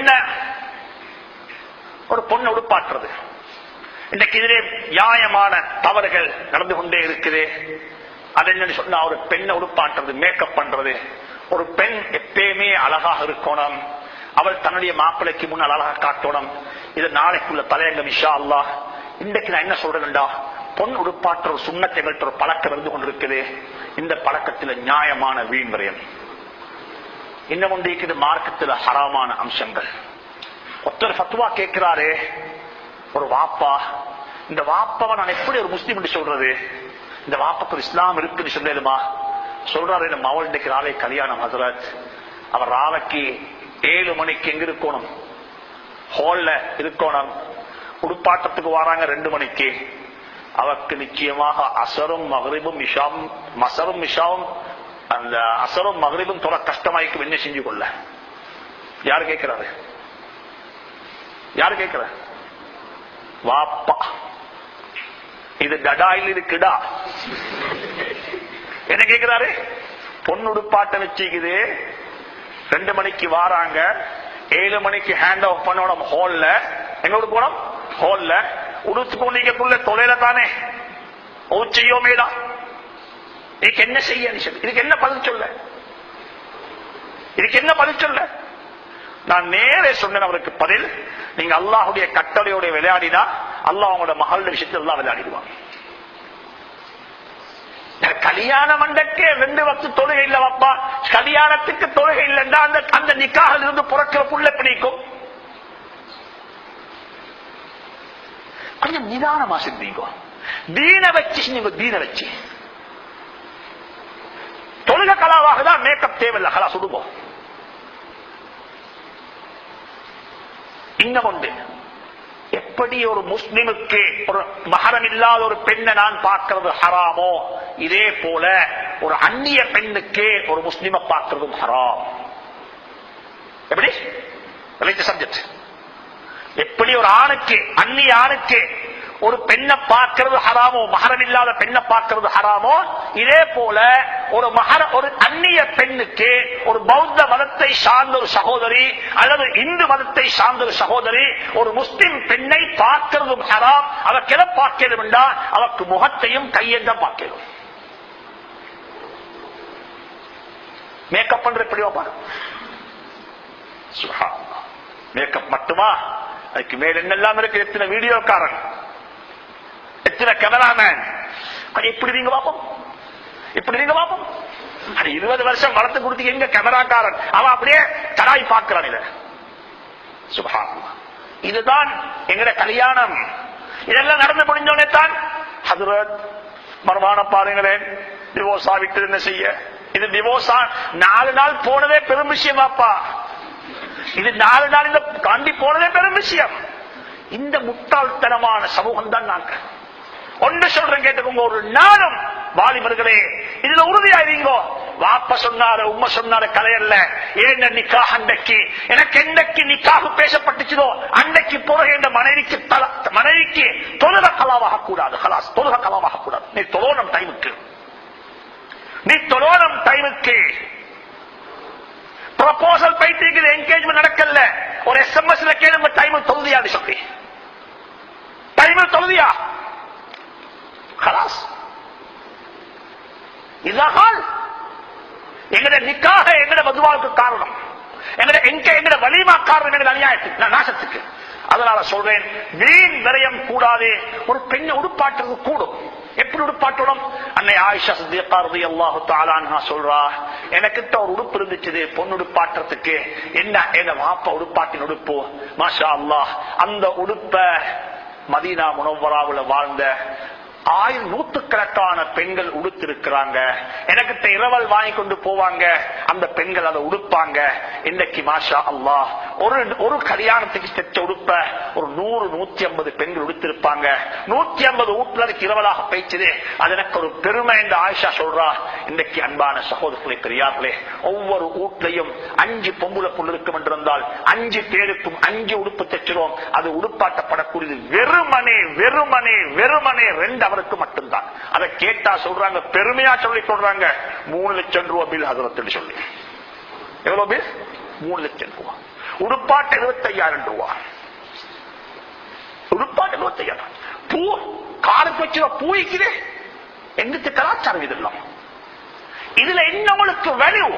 என்ன? ஒரு பொண்ணு உடுப்பாற்றுறது இன்றைக்கு இதிலே நியாயமான தவறுகள் நடந்து கொண்டே இருக்குது. அது என்னன்னு சொன்னா ஒரு பெண்ணை உடுப்பாற்றுறது மேக்கப் பண்றது. ஒரு பெண் எப்பயுமே அழகாக இருக்கணும். அவள் தன்னுடைய மாப்பிளைக்கு முன்னால் அழகாக காட்டணும். இது நாளைக்குள்ள தலையங்கம் இஷா அல்லா இன்றைக்கு நான் என்ன சொல்றேன்டா? பொன் உடுப்பாற்ற ஒரு சுண்ணத்தை ஒரு பழக்கம் இருந்து கொண்டிருக்குது. இந்த பழக்கத்தில் நியாயமான வீண் இன்னும் ஒன்று இருக்குது மார்க்கத்தில் ஹராமான அம்சங்கள். ஒருத்தர் ஃபத்வா கேட்கிறாரு ஒரு வாப்பா இந்த வாப்பாவை நான் எப்படி ஒரு முஸ்லீம் சொல்றது? இந்த வாப்பாக்கு ஒரு இஸ்லாம் இருக்குன்னு சொல்லிடுமா சொல்றாரு இந்த மவள் இன்றைக்கு நாளை கல்யாணம் ஹசரத். அவர் ராவைக்கு ஏழு மணிக்கு எங்க இருக்கணும்? ஹால்ல இருக்கணும். உடுப்பாட்டத்துக்கு வராங்க ரெண்டு மணிக்கு. அவருக்கு நிச்சயமாக அசரும் மகரிபும் மிஷாவும் மசரும் இஷாவும் அந்த அசரும் மகளிரும் தொலை கஷ்டமாய்க்கும் என்ன செஞ்சு கொள்ள. யாரு கேட்கிறாரு? யாரு கேட்கிற? வாப்பா. இது கடாயில் இது கிடா என்ன கேட்கிறாரு? பொண்ணுடுப்பாட்ட வச்சுக்குது. ரெண்டு மணிக்கு வாராங்க. ஏழு மணிக்கு ஹேண்ட் ஆஃப் பண்ணணும் ஹால்ல எங்க போனோம் ஹால்ல உடுத்து கொண்டிருக்கக்குள்ள தொலைல தானே. ஓச்சையோமேடா இதுக்கு என்ன செய்ய? இதுக்கு என்ன பதில் சொல்ல? இதுக்கு என்ன பதில் சொல்ல? நான் நேரே சொன்னேன் அவருக்கு பதில். நீங்க அல்லாஹுடைய கட்டளையோட விளையாடினா அல்லாஹ் அவங்களோட மகளோட விஷயத்தில் எல்லாம் விளையாடிடுவான். கல்யாண மண்டக்கே ரெண்டு வக்து தொழுகை இல்ல வாப்பா கல்யாணத்துக்கு தொழுகை இல்லைன்னா அந்த அந்த நிக்காக இருந்து புறக்கிற புள்ள பிடிக்கும் கொஞ்சம் நிதானமா சிந்திக்கும் தீன வச்சு நீங்க தீன வச்சு. நல்ல கலாவாக தான் மேக்கப் தேவையில்லை. கலா சுடுவோம் இன்னும் உண்டு. எப்படி ஒரு முஸ்லிமுக்கு ஒரு மகரம் இல்லாத ஒரு பெண்ணை நான் பார்க்கிறது ஹராமோ இதே போல ஒரு அந்நிய பெண்ணுக்கு ஒரு முஸ்லிமை பார்க்கிறதும் ஹராம். எப்படி? சப்ஜெக்ட் எப்படி ஒரு ஆணுக்கு அந்நிய ஆணுக்கு ஒரு பெண்ணை பார்க்கறது ஹராமோ? மகரம் இல்லாத பெண்ணை பார்க்கறது ஹராமோ? இதே போல ஒரு மகர ஒரு அந்நிய பெண்ணுக்கு ஒரு பௌத்த மதத்தை சார்ந்த ஒரு சகோதரி அல்லது இந்து மதத்தை சார்ந்த ஒரு சகோதரி ஒரு முஸ்லிம் பெண்ணை பார்க்கிறதும் ஹராம். அவக்கு எதை பார்க்கிறது என்றால் அவருக்கு முகத்தையும் கையெந்த பார்க்கிறோம். மேக்கப் பண்ற எப்படியோ பாருங்க மேக்கப் மட்டுமா? அதுக்கு மேல் என்னெல்லாம் இருக்கு? எத்தனை வீடியோக்காரன் எத்தனை கேமராமேன் எப்படி நீங்க பாப்போம் இப்படி நீங்க பாப்போம் அது இருபது வருஷம் வளர்த்து கொடுத்து எங்க கேமராக்காரன் அவன் அப்படியே தடாய் பார்க்கிறான் இத. சுபா இதுதான் எங்கட கல்யாணம். இதெல்லாம் நடந்து முடிஞ்சோடனே தான் ஹதுரத் மர்மான பாருங்களேன் டிவோர்ஸ் ஆகிட்டு என்ன செய்ய? இது டிவோர்ஸ் நாலு நாள் போனதே பெரும் விஷயமாப்பா இது நாலு நாள் இந்த காண்டி போனதே பெரும் விஷயம். இந்த முட்டாள்தனமான சமூகம் தான் நாங்க ஒன்று சொல்றேன் கேட்டுக்கோங்க. ஒரு நாளும் வாலிபர்களே இதுல உறுதியாயிருங்கோ. வாப்ப சொன்னாரு உம்ம சொன்னாரு கலையல்ல ஏன் நிக்கா அன்றைக்கு எனக்கு என்னைக்கு நிக்காக பேசப்பட்டுச்சுதோ அன்னைக்கு பிறகு என்ற மனைவிக்கு தல- மனைவிக்கு தொழுக கலாவாக கூடாது கலாஸ். தொழுக கலாவாக கூடாது. நீ தொழோனம் டைமுக்கு நீ தொழோனம் டைமுக்கு ப்ரொபோசல் போயிட்டு என்கேஜ்மெண்ட் நடக்கல. ஒரு எஸ்எம்எஸ்ல கேளுங்க டைம் தொகுதியாது சொல்லி. இதுதான் எங்கட நிக்காக எங்கட மதுவாவுக்கு காரணம். எங்கட எங்க எங்கட வலிமா காரணம் எங்கட அநியாயத்துக்கு நான் நாசத்துக்கு. அதனால சொல்றேன் வீண் விரயம் கூடாதே. ஒரு பெண்ணை உடுப்பாட்டுறது கூடும். எப்படி உடுப்பாட்டணும்? அன்னை ஆயிஷா சித்தியக்கா ரலியல்லாஹு தஆலா அன்ஹா சொல்றா எனக்கிட்ட ஒரு உடுப்பு இருந்துச்சு பொண்ணு உடுப்பாட்டுறதுக்கு. என்ன என்ன வாப்பா உடுப்பாட்டின் உடுப்பு? மாஷா அல்லாஹ் அந்த உடுப்ப மதீனா முனவராவில் வாழ்ந்த ஆயிரம் நூத்துக்கணக்கான பெண்கள் உடுத்திருக்கிறாங்க. எனக்கு இரவல் வாங்கி கொண்டு போவாங்க. அந்த பெண்கள் அதை உடுப்பாங்க. இன்னைக்கு மாஷா அல்லாஹ் ஒரு ஒரு கல்யாணத்துக்கு தைச்ச உடுப்ப ஒரு நூறு நூத்தி ஐம்பது பெண்கள் உடுத்திருப்பாங்க. நூத்தி ஐம்பது வீட்டுல இரவலாக பேச்சுது. அது எனக்கு ஒரு பெருமை என்று ஆயிஷா சொல்றா. இன்னைக்கு அன்பான சகோதரர்களே பெரியார்களே ஒவ்வொரு வீட்லையும் அஞ்சு பொம்புல புல் இருக்கும் என்றிருந்தால் அஞ்சு பேருக்கும் அஞ்சு உடுப்பு தைச்சிரும் அது உடுப்பாட்டப்படக்கூடியது வெறுமனே வெறுமனே வெறுமனே ரெண்டு அவருக்கு மட்டும்தான். அதை கேட்டா சொல்றாங்க பெருமையா சொல்லி சொல்றாங்க. மூணு லட்சம் ரூபாய் பில் ஹசரத்தில் சொல்லி. எவ்வளவு பில்? மூணு லட்சம் ரூபாய். உடுப்பாட்டு எழுபத்தையாயிரம் ரூபாய். உடுப்பாட்டு எழுபத்தையாயிரம். பூ காலுக்கு வச்சு பூ இருக்குது எங்கிட்டு கலாச்சாரம் இதெல்லாம்? இதுல என்ன உங்களுக்கு வேல்யூ